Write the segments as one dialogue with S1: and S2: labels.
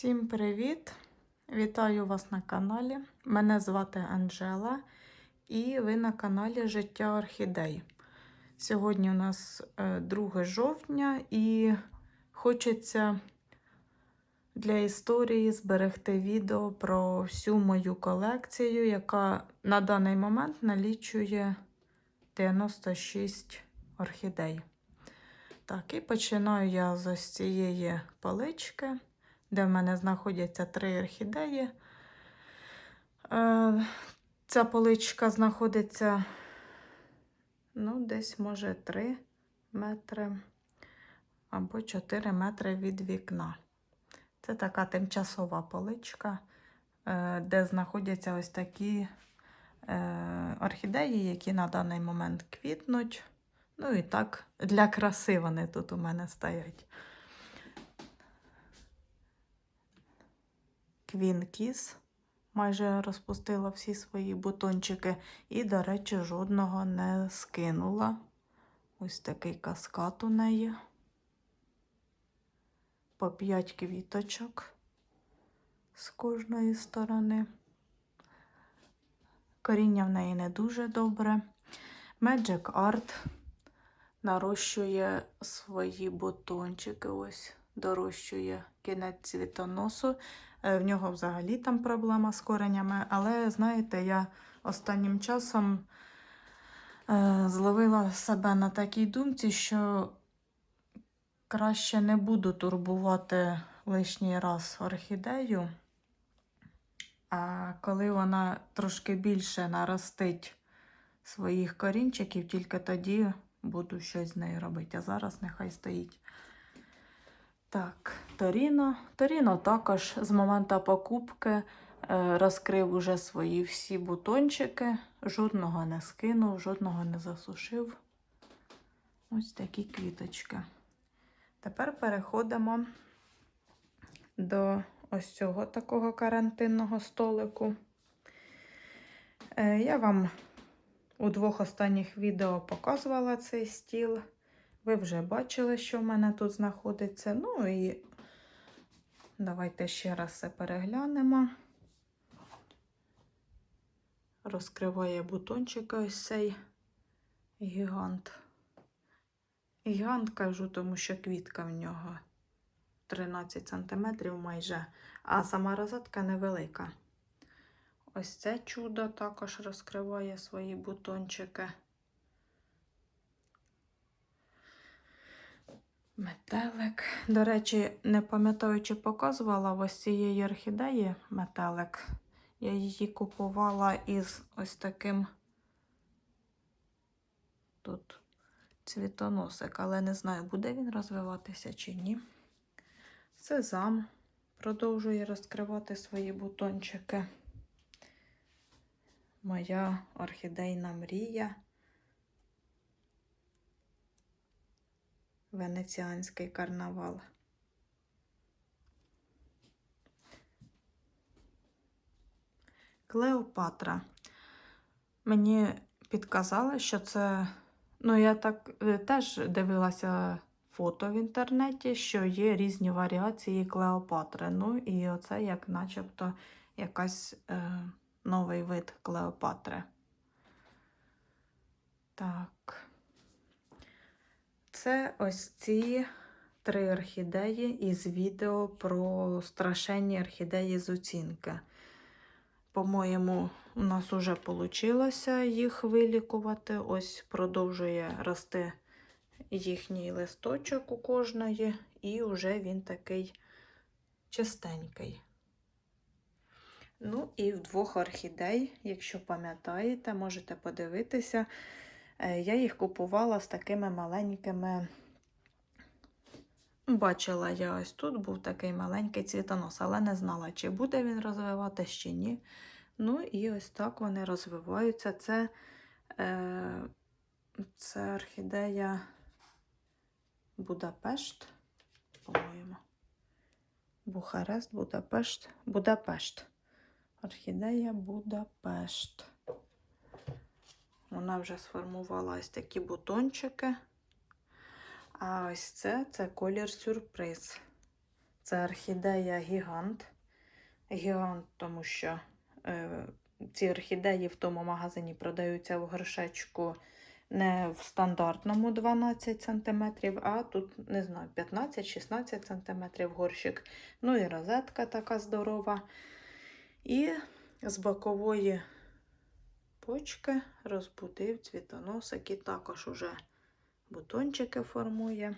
S1: Всім привіт! Вітаю вас на каналі. Мене звати Анжела і ви на каналі Життя Орхідей. Сьогодні у нас е, 2 жовтня і хочеться для історії зберегти відео про всю мою колекцію, яка на даний момент налічує 96 орхідей. Так, і починаю я з цієї палички де в мене знаходяться три орхідеї. Е, Ця поличка знаходиться, ну, десь, може, 3 метри або 4 метри від вікна. Це така тимчасова поличка, е, де знаходяться ось такі е, орхідеї, які на даний момент квітнуть. Ну і так, для краси вони тут у мене стоять. Квін Кіс майже розпустила всі свої бутончики і, до речі, жодного не скинула. Ось такий каскад у неї. По 5 квіточок з кожної сторони. Коріння в неї не дуже добре. Magic Art нарощує свої бутончики. Ось дорощує кінець цвітоносу. Е, В нього взагалі там проблема з коренями, але, знаєте, я останнім часом е, зловила себе на такій думці, що краще не буду турбувати лишній раз орхідею. А коли вона трошки більше наростить своїх корінчиків, тільки тоді буду щось з нею робити. А зараз нехай стоїть. Так, Торіно. Торіно також з моменту покупки е, розкрив уже свої всі бутончики, жодного не скинув, жодного не засушив. Ось такі квіточки. Тепер переходимо до ось цього такого карантинного столику. Е, Я вам у двох останніх відео показувала цей стіл. Ви вже бачили, що в мене тут знаходиться. Ну і давайте ще раз це переглянемо. Розкриває бутончик ось цей гігант. Гігант кажу, тому що квітка в нього 13 см майже, а сама розетка невелика. Ось це чудо також розкриває свої бутончики. Метелик. До речі, не пам'ятаю, чи показувала ось цієї орхідеї метелик. Я її купувала із ось таким тут цвітоносик, але не знаю, буде він розвиватися чи ні. Сезам продовжує розкривати свої бутончики. Моя орхідейна мрія. Венеціанський карнавал. Клеопатра. Мені підказали, що це. Ну, я так е, теж дивилася фото в інтернеті, що є різні варіації Клеопатри. Ну, і оце як начебто якась е, новий вид Клеопатри. Так. Це ось ці три орхідеї із відео про страшенні орхідеї з оцінки. По-моєму, у нас вже вийшло їх вилікувати. Ось продовжує рости їхній листочок у кожної, і вже він такий чистенький. Ну, і в двох орхідей, якщо пам'ятаєте, можете подивитися. Е, Я їх купувала з такими маленькими. Бачила я ось тут був такий маленький цвітонос, але не знала, чи буде він розвиватися, чи ні. Ну, і ось так вони розвиваються. Це е, це орхідея Будапешт, по-моєму. Бухарест, Будапешт, Будапешт. Орхідея Будапешт. Вона вже сформувала ось такі бутончики. А ось це це колір сюрприз. Це орхідея гігант. Гігант, тому що е, ці орхідеї в тому магазині продаються в горшечку не в стандартному 12 см, а тут, не знаю, 15-16 см горщик. Ну і розетка така здорова. І з бокової почки розбудив цвітоносик і також уже бутончики формує.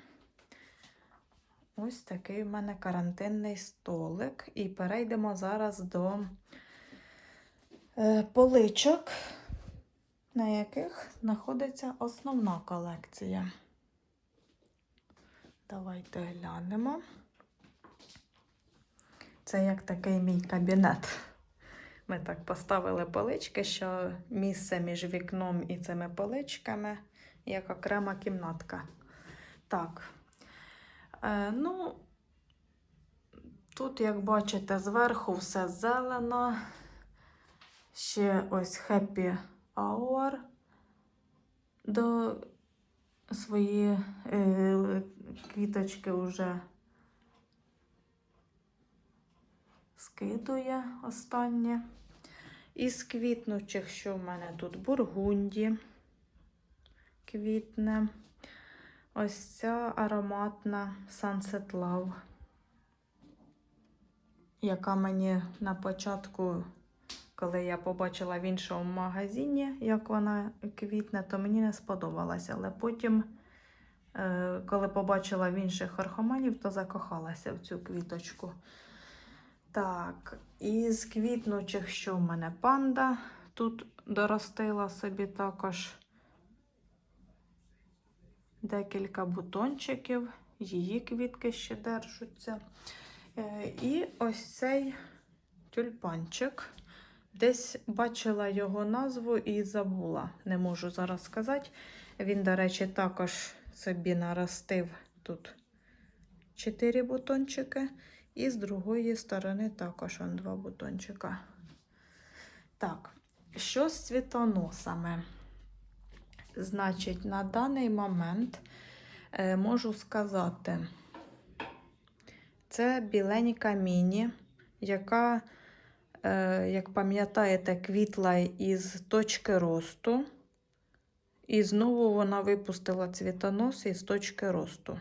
S1: Ось такий в мене карантинний столик. І перейдемо зараз до е, поличок, на яких знаходиться основна колекція. Давайте глянемо. Це як такий мій кабінет. Ми так поставили полички, що місце між вікном і цими поличками як окрема кімнатка. Так. Е, ну, тут, як бачите, зверху все зелено. Ще ось Happy Hour до свої е, квіточки вже скидує останнє. Із квітнучих, що в мене тут бургунді квітне. Ось ця ароматна Sunset Love, яка мені на початку, коли я побачила в іншому магазині, як вона квітне, то мені не сподобалася. Але потім, е, коли побачила в інших архоманів, то закохалася в цю квіточку. Так, із квітнучих, що в мене панда тут доростила собі також декілька бутончиків, її квітки ще держаться. Е, І ось цей тюльпанчик. Десь бачила його назву і забула. Не можу зараз сказати. Він, до речі, також собі наростив тут 4 бутончики. І з другої сторони також он два бутончика. Так, що з цвітоносами? Значить, на даний момент е, можу сказати, це біленька міні, яка, е, як пам'ятаєте, квітла із точки росту. І знову вона випустила цвітонос із точки росту.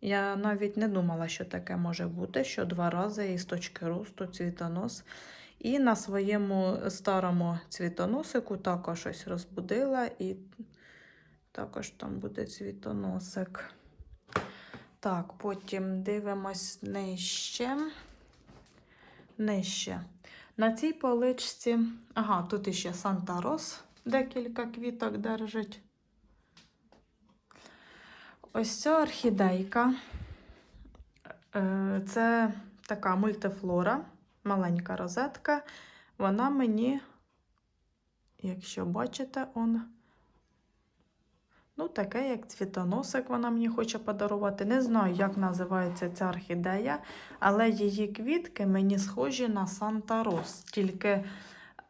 S1: Я навіть не думала, що таке може бути, що два рази із точки росту цвітонос. І на своєму старому цвітоносику також ось розбудила, і також там буде цвітоносик. Так, потім дивимось нижче. Нижче. На цій поличці, ага, тут іще Санта Рос, декілька квіток держить. Ось ця орхідейка. Е, Це така мультифлора, маленька розетка. Вона мені, якщо бачите, он, ну, таке, як цвітоносик, вона мені хоче подарувати. Не знаю, як називається ця орхідея, але її квітки мені схожі на Санта Рос, тільки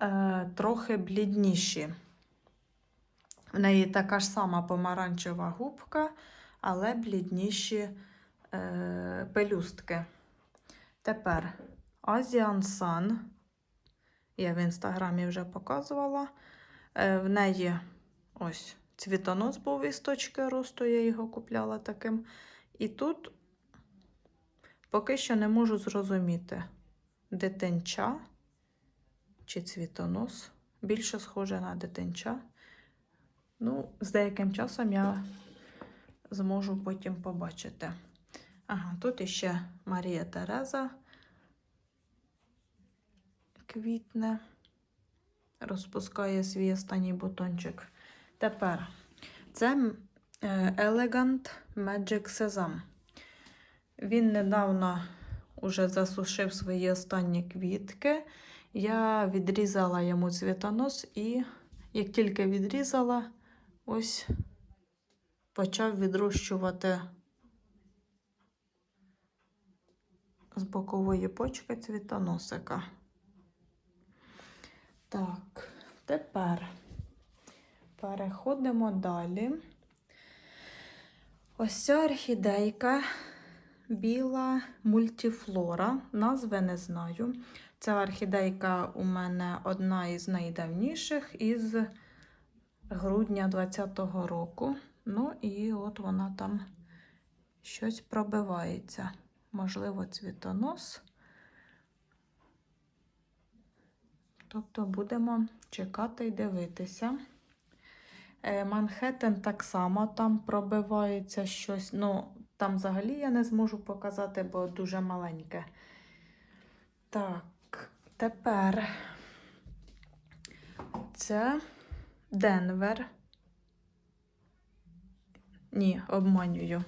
S1: е, трохи блідніші. В неї така ж сама помаранчева губка але блідніші е, пелюстки. Тепер Asian Sun. Я в інстаграмі вже показувала. Е, в неї ось цвітонос був із точки росту, я його купляла таким. І тут поки що не можу зрозуміти, дитинча чи цвітонос. Більше схоже на дитинча. Ну, з деяким часом я зможу потім побачити. Ага, тут іще Марія Тереза квітне, розпускає свій останній бутончик. Тепер це е, Elegant Magic Sesame. Він недавно уже засушив свої останні квітки. Я відрізала йому цвітонос, і як тільки відрізала, ось почав відрощувати з бокової почки цвітоносика. Так, тепер переходимо далі. Ось ця орхідейка біла мультифлора. Назви не знаю. Ця орхідейка у мене одна із найдавніших із грудня 2020 року. Ну і от вона там щось пробивається. Можливо, цвітонос. Тобто будемо чекати і дивитися. Е, Манхеттен так само там пробивається щось. Ну, там взагалі я не зможу показати, бо дуже маленьке. Так, тепер це Денвер. Ні, обманюю.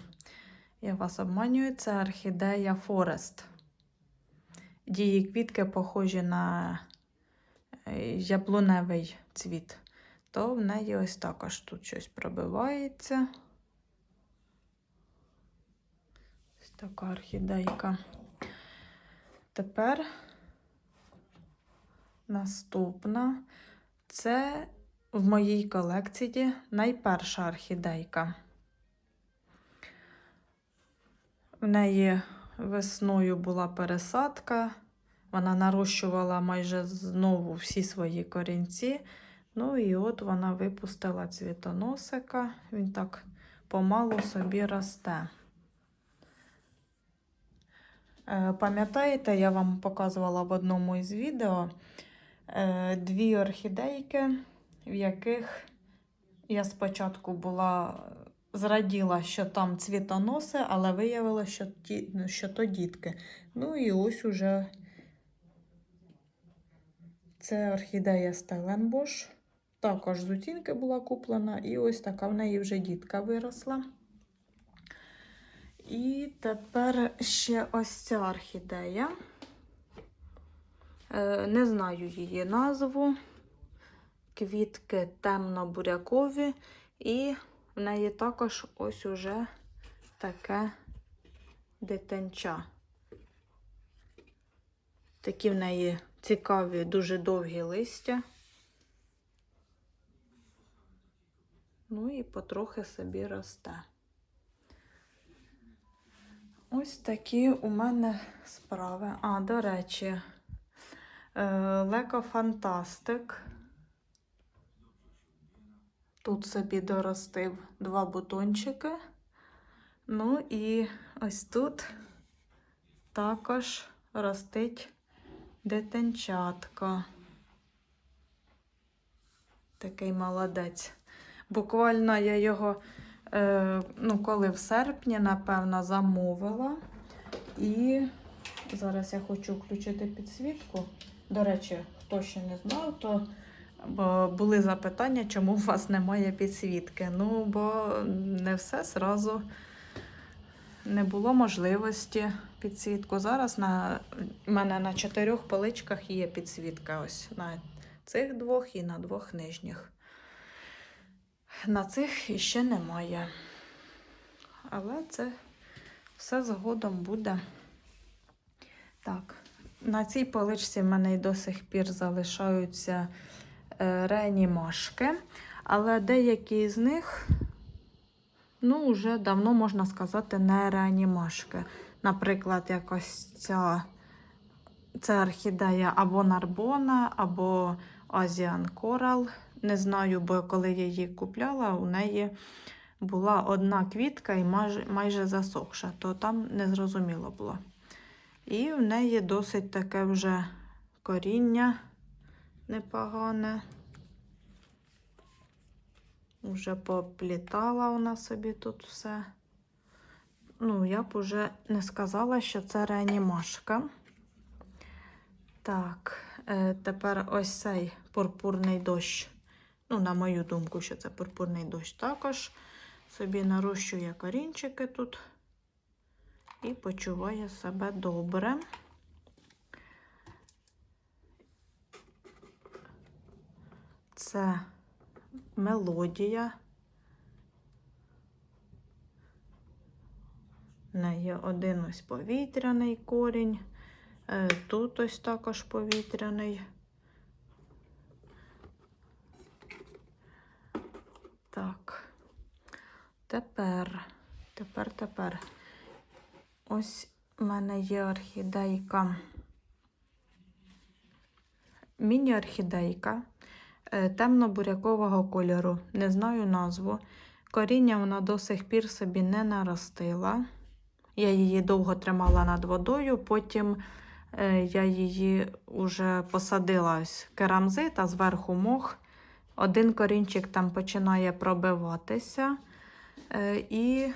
S1: Я вас обманюю, це орхідея Форест. Її квітки похожі на е, яблуневий цвіт. То в неї ось також тут щось пробивається. Ось така орхідейка. Тепер наступна. Це в моїй колекції найперша орхідейка. В неї весною була пересадка. Вона нарощувала майже знову всі свої корінці. Ну і от вона випустила цвітоносика. Він так помалу собі росте. Е, Пам'ятаєте, я вам показувала в одному із відео е, дві орхідейки, в яких я спочатку була зраділа, що там цвітоноси, але виявилося, що, ті, що то дітки. Ну і ось уже це орхідея Стеленбош. Також з оцінки була куплена, і ось така в неї вже дітка виросла. І тепер ще ось ця орхідея. Е, Не знаю її назву. Квітки темно-бурякові, і в неї також ось уже таке дитинча. Такі в неї цікаві, дуже довгі листя. Ну і потрохи собі росте. Ось такі у мене справи. А, до речі, Леко Фантастик. Тут собі доростив два бутончики. Ну і ось тут також ростить дитинчатко. Такий молодець. Буквально я його, е, ну, коли в серпні, напевно, замовила. І зараз я хочу включити підсвітку. До речі, хто ще не знав, то бо були запитання, чому у вас немає підсвітки. Ну, бо не все зразу не було можливості підсвітку. Зараз на в мене на чотирьох поличках є підсвітка. Ось на цих двох і на двох нижніх. На цих іще немає. Але це все згодом буде. Так, на цій поличці в мене й до сих пір залишаються реанімашки, але деякі з них, ну, вже давно можна сказати, не реанімашки. Наприклад, якось ця це орхідея або Нарбона, або Азіан Корал. Не знаю, бо коли я її купляла, у неї була одна квітка і майже, майже засохша, то там не зрозуміло було. І в неї досить таке вже коріння непогане. Вже поплітала вона собі тут все. Ну, я б уже не сказала, що це реанімашка. Так, е, тепер ось цей пурпурний дощ. Ну, на мою думку, що це пурпурний дощ також. Собі нарощує корінчики тут і почуває себе добре. Це мелодія. В неї один ось повітряний корінь, е, тут ось також повітряний. Так, тепер, тепер, тепер. Ось у мене є орхідейка. Міні-орхідейка темно-бурякового кольору. Не знаю назву. Коріння вона до сих пір собі не наростила. Я її довго тримала над водою, потім е, я її вже посадила ось керамзит, а зверху мох. Один корінчик там починає пробиватися. Е, і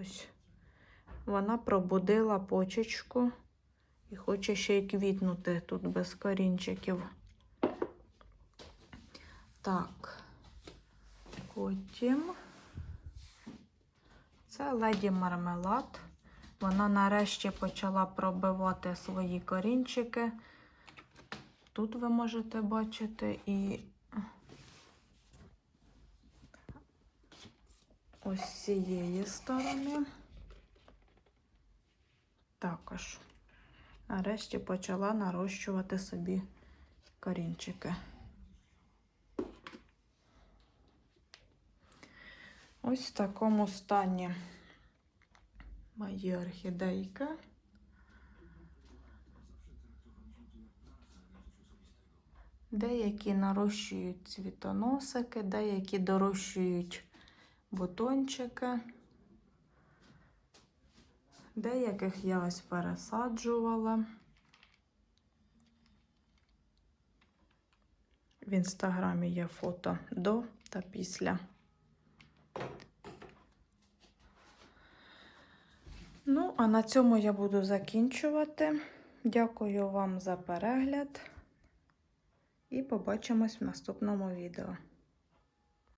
S1: ось вона пробудила почечку і хоче ще й квітнути тут без корінчиків. Так, потім це леді мармелад. Вона нарешті почала пробивати свої корінчики. Тут ви можете бачити і ось з цієї сторони. Також нарешті почала нарощувати собі корінчики. Ось в такому стані мої орхідейки. Деякі нарощують цвітоносики, деякі дорощують бутончики. Деяких я ось пересаджувала. В інстаграмі є фото до та після. Ну, а на цьому я буду закінчувати. Дякую вам за перегляд і побачимось в наступному відео.